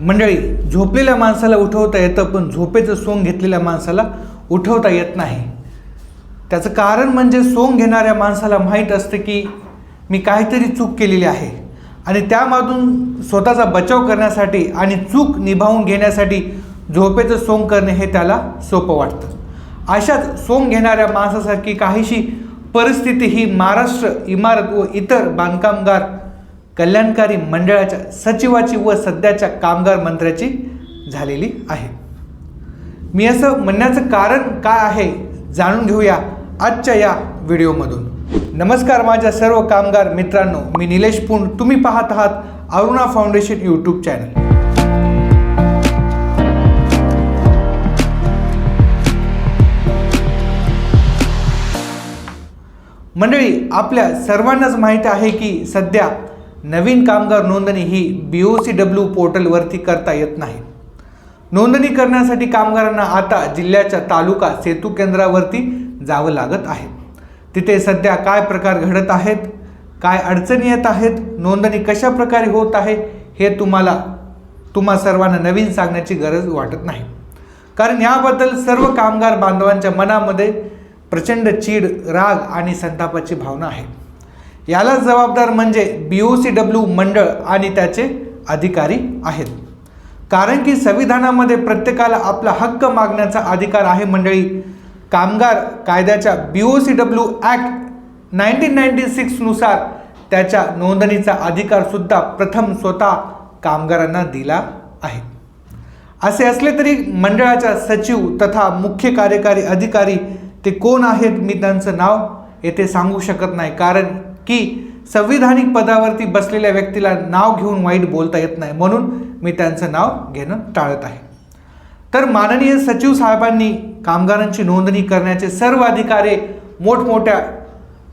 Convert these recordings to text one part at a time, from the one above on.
मंडळी झोपलेल्या माणसाला उठवता येतं पण झोपेचं सोंग घेतलेल्या माणसाला उठवता येत नाही. त्याचं कारण म्हणजे सोंग घेणाऱ्या माणसाला माहीत असतं की मी काहीतरी चूक केलेली आहे. आणि त्यामधून स्वतःचा बचाव करण्यासाठी आणि चूक निभावून घेण्यासाठी झोपेचं सोंग करणे हे त्याला सोपं वाटतं. अशाच सोंग घेणाऱ्या माणसासारखी काहीशी परिस्थिती ही महाराष्ट्र इमारत व इतर बांधकामगार कल्याणकारी मंडळाच्या सचिवाची व सध्याच्या कामगार मंत्र्याची झालेली आहे. मी असं म्हणण्याचं कारण काय आहे जाणून घेऊया आजच्या या व्हिडिओमधून. नमस्कार माझ्या सर्व कामगार मित्रांनो मी निलेश पुंड. तुम्ही पाहत आहात अरुणा फाउंडेशन यूट्यूब चॅनल. मंडळी आपल्या सर्वांनाच माहीत आहे की सध्या नवीन कामगार नोंदणी ही बी ओ सी डब्ल्यू पोर्टलवरती करता येत नाही. नोंदणी करण्यासाठी कामगारांना आता जिल्ह्याच्या तालुका सेतू केंद्रावरती जावं लागत आहे. तिथे सध्या काय प्रकार घडत आहेत? काय अडचणी येत आहेत? नोंदणी कशा प्रकारे होत आहे? हे तुम्हाला तुम्हा सर्वांना नवीन सांगण्याची गरज वाटत नाही. कारण याबद्दल सर्व कामगार बांधवांच्या मनामध्ये प्रचंड चीड राग आणि संतापाची भावना आहे. याला जबाबदार म्हणजे बी ओ सी डब्ल्यू मंडळ आणि त्याचे अधिकारी आहेत. कारण की संविधानामध्ये प्रत्येकाला आपला हक्क मागण्याचा अधिकार आहे मंडळी. कामगार कायद्याच्या B O C W act nineteen ninety सिक्सनुसार त्याच्या नोंदणीचा अधिकारसुद्धा प्रथम स्वतः कामगारांना दिला आहे. असे असले तरी मंडळाच्या सचिव तथा मुख्य कार्यकारी अधिकारी ते कोण आहेत मी त्यांचं नाव येथे सांगू शकत नाही. कारण की संविधानिक पदावरती बसलेल्या व्यक्तीला नाव घेऊन वाईट बोलता येत नाही. म्हणून मी त्यांचं नाव घेणं टाळत आहे. तर माननीय सचिव साहेबांनी कामगारांची नोंदणी करण्याचे सर्व अधिकारी मोठमोठ्या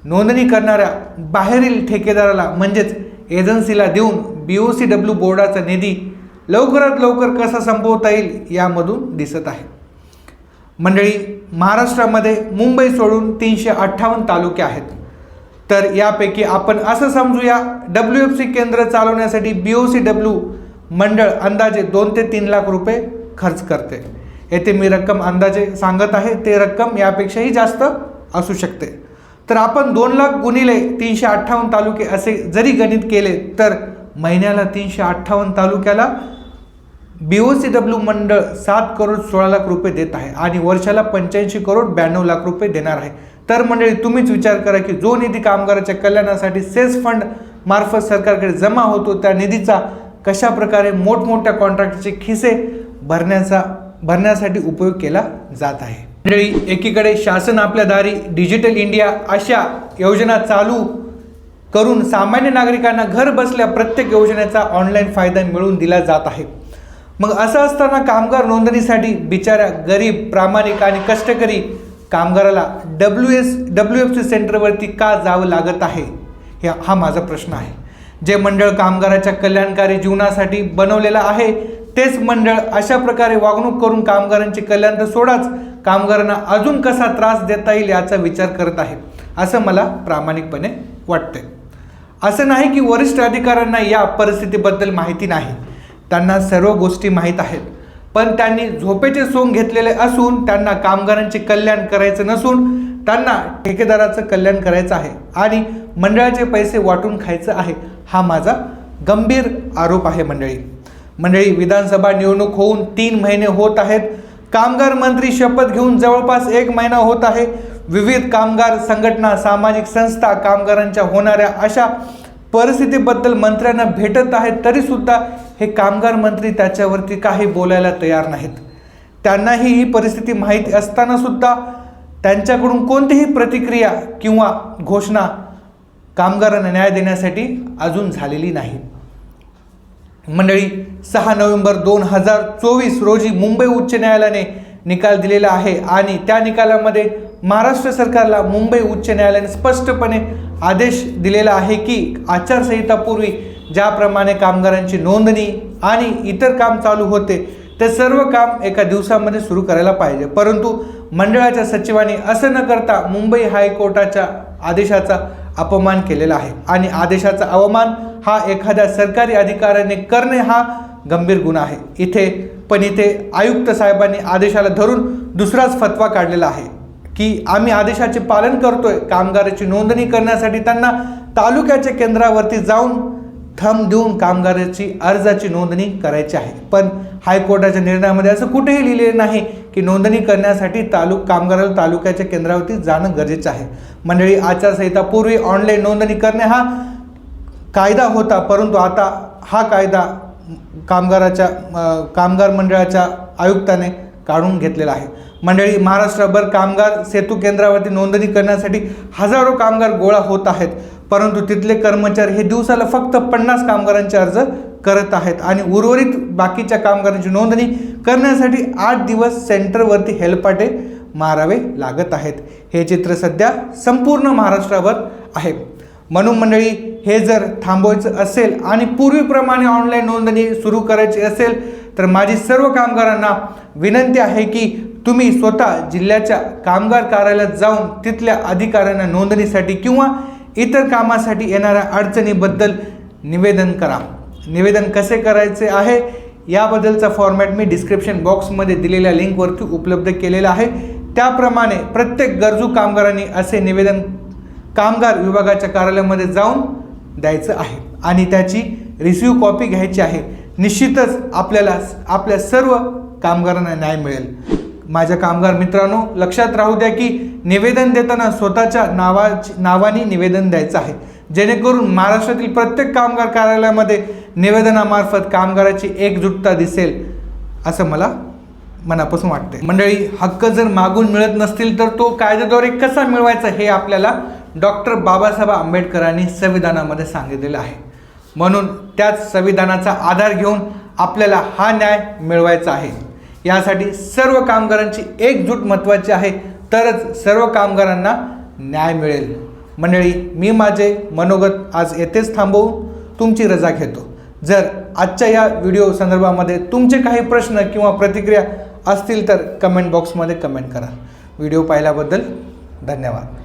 नोंदणी करणाऱ्या बाहेरील ठेकेदाराला म्हणजेच एजन्सीला देऊन बी ओ सी डब्ल्यू बोर्डाचा निधी लवकरात लवकर कसा संपवता येईल यामधून दिसत आहे. मंडळी महाराष्ट्रामध्ये मुंबई सोडून तीनशे अठ्ठावन्न तालुके आहेत. तर यापैकी आपण असं समजूया डब्ल्यू एफ सी केंद्र चालवण्यासाठी बी ओ सी डब्ल्यू मंडळ अंदाजे दोन ते तीन लाख रुपये खर्च करते. येथे मी रक्कम अंदाजे सांगत आहे ते रक्कम यापेक्षाही जास्त असू शकते. तर आपण दोन लाख गुणिले तीनशे अठ्ठावन्न तालुके असे जरी गणित केले तर महिन्याला तीनशे अठ्ठावन्न तालुक्याला बी ओ सी डब्ल्यू मंडळ सात करोड सोळा लाख रुपये देत आहे आणि वर्षाला पंच्याऐंशी करोड ब्याण्णव लाख रुपये देणार आहे. तर मंडळी तुम्हीच विचार करा की जो निधी कामगाराच्या कल्याणासाठी सेस फंड मार्फत सरकारकडे जमा होतो त्या निधीचा कशा प्रकारे मोठमोठ्या कॉन्ट्रॅक्टचे खिसे भरण्याचा भरण्यासाठी उपयोग केला जात आहे. मंडळी एकीकडे शासन आपल्या दारी डिजिटल इंडिया अशा योजना चालू करून सामान्य नागरिकांना घर बसल्या प्रत्येक योजनेचा ऑनलाईन फायदा मिळवून दिला जात आहे. मग असं असताना कामगार नोंदणीसाठी बिचाऱ्या गरीब प्रामाणिक आणि कष्टकरी कामगाराला W S W F C सेंटरवरती का जावं लागत आहे? हे हा माझा प्रश्न आहे. जे मंडळ कामगाराच्या कल्याणकारी जीवनासाठी बनवलेलं आहे तेच मंडळ अशा प्रकारे वागणूक करून कामगारांचे कल्याण तर सोडाच. कामगारांना अजून कसा त्रास देता येईल याचा विचार करत आहे. असं मला प्रामाणिकपणे वाटतंय. असं नाही की वरिष्ठ अधिकाऱ्यांना या परिस्थितीबद्दल माहिती नाही. त्यांना सर्व गोष्टी माहीत आहेत. पण त्यांनी झोपेचे सोंग घेतलेले असून त्यांना कामगारांचे कल्याण करायचं नसून त्यांना ठेकेदाराचं कल्याण करायचं आहे आणि मंडळाचे पैसे वाटून खायचं आहे हा माझा गंभीर आरोप आहे मंडळी. मंडळी विधानसभा निवडणूक होऊन तीन महिने होत आहेत. कामगार मंत्री शपथ घेऊन जवळपास एक महिना होत आहे. विविध कामगार संघटना सामाजिक संस्था कामगारांच्या होणाऱ्या अशा परिस्थितीबद्दल मंत्र्यांना भेटत आहेत तरीसुद्धा हे कामगार मंत्री त्याच्यावरती काही बोलायला तयार नाहीत. त्यांनाही ही परिस्थिती माहिती असताना सुद्धा त्यांच्याकडून कोणतीही प्रतिक्रिया किंवा घोषणा कामगारांना न्याय देण्यासाठी अजून झालेली नाही. मंडळी सहा नोव्हेंबर दोन हजार चोवीस रोजी मुंबई उच्च न्यायालयाने निकाल दिलेला आहे आणि त्या निकालामध्ये महाराष्ट्र सरकारला मुंबई उच्च न्यायालयाने स्पष्टपणे आदेश दिलेला आहे की आचारसंहितापूर्वी ज्याप्रमाणे कामगारांची नोंदणी आणि इतर काम चालू होते ते सर्व काम एका दिवसामध्ये सुरू करायला पाहिजे. परंतु मंडळाच्या सचिवांनी असं न करता मुंबई हायकोर्टाच्या आदेशाचा अपमान केलेला आहे. आणि आदेशाचा अवमान हा एखाद्या सरकारी अधिकाऱ्याने करणे हा गंभीर गुन्हा आहे. इथे पण इथे आयुक्त साहेबांनी आदेशाला धरून दुसराच फतवा काढलेला आहे की आम्ही आदेशाचे पालन करतोय कामगाराची नोंदणी करण्यासाठी त्यांना तालुक्याच्या केंद्रावरती जाऊन थंब देऊन कामगाराची अर्जाची नोंदणी करायची आहे. पण हायकोर्टाच्या निर्णयामध्ये असं कुठेही लिहिलेलं नाही की नोंदणी करण्यासाठी तालुक कामगाराला तालुक्याच्या केंद्रावरती जाणं गरजेचं आहे. मंडळी आचारसंहिता पूर्वी ऑनलाईन नोंदणी करणे हा कायदा होता परंतु आता हा कायदा कामगाराच्या कामगार मंडळाच्या आयुक्ताने काढून घेतलेला आहे. मंडळी महाराष्ट्रभर कामगार सेतू केंद्रावरती नोंदणी करण्यासाठी हजारो कामगार गोळा होत आहेत. परंतु तिथले कर्मचारी हे दिवसाला फक्त पन्नास कामगारांचे अर्ज करत आहेत आणि उर्वरित बाकीच्या कामगारांची नोंदणी करण्यासाठी आठ दिवस सेंटरवरती हेलपाटे मारावे लागत आहेत. हे चित्र सध्या संपूर्ण महाराष्ट्रावर आहे. म्हणून मंडळी हे जर थांबवायचं असेल आणि पूर्वीप्रमाणे ऑनलाईन नोंदणी सुरू करायची असेल तर माझी सर्व कामगारांना विनंती आहे की तुम्ही स्वतः जिल्ह्याच्या कामगार कार्यालयात जाऊन तिथल्या अधिकाऱ्यांना नोंदणीसाठी किंवा इतर कामासाठी येणाऱ्या अडचणीबद्दल निवेदन करा. निवेदन कसे करायचे आहे? याबद्दलचा फॉर्मॅट मी डिस्क्रिप्शन बॉक्समध्ये दिलेल्या लिंकवरती उपलब्ध केलेला आहे. त्याप्रमाणे प्रत्येक गरजू कामगारांनी असे निवेदन कामगार विभागाच्या कार्यालयामध्ये जाऊन द्यायचं आहे आणि त्याची रिसिव्ह कॉपी घ्यायची आहे. निश्चितच आपल्याला आपल्या सर्व कामगारांना न्याय मिळेल. माझ्या कामगार मित्रांनो लक्षात राहू द्या की निवेदन देताना स्वतःच्या नावाची नावाने निवेदन द्यायचं आहे. जेणेकरून महाराष्ट्रातील प्रत्येक कामगार कार्यालयामध्ये निवेदनामार्फत कामगाराची एकजुटता दिसेल असं मला मनापासून वाटते मंडळी हक्क जर मागून मिळत नसतील तर तो कायद्याद्वारे कसा मिळवायचा हे आपल्याला डॉक्टर बाबासाहेब आंबेडकरांनी संविधानामध्ये सांगितलेलं आहे. म्हणून त्याच संविधानाचा आधार घेऊन आपल्याला हा न्याय मिळवायचा आहे. यासाठी सर्व कामगारांची एकजूट महत्त्वाची आहे. तरच सर्व कामगारांना न्याय मिळेल. मंडळी मी माझे मनोगत आज येथेच थांबवून तुमची रजा घेतो. जर आजच्या या व्हिडिओ संदर्भामध्ये तुमचे काही प्रश्न किंवा प्रतिक्रिया असतील तर कमेंट बॉक्समध्ये कमेंट करा. व्हिडिओ पाहिल्याबद्दल धन्यवाद.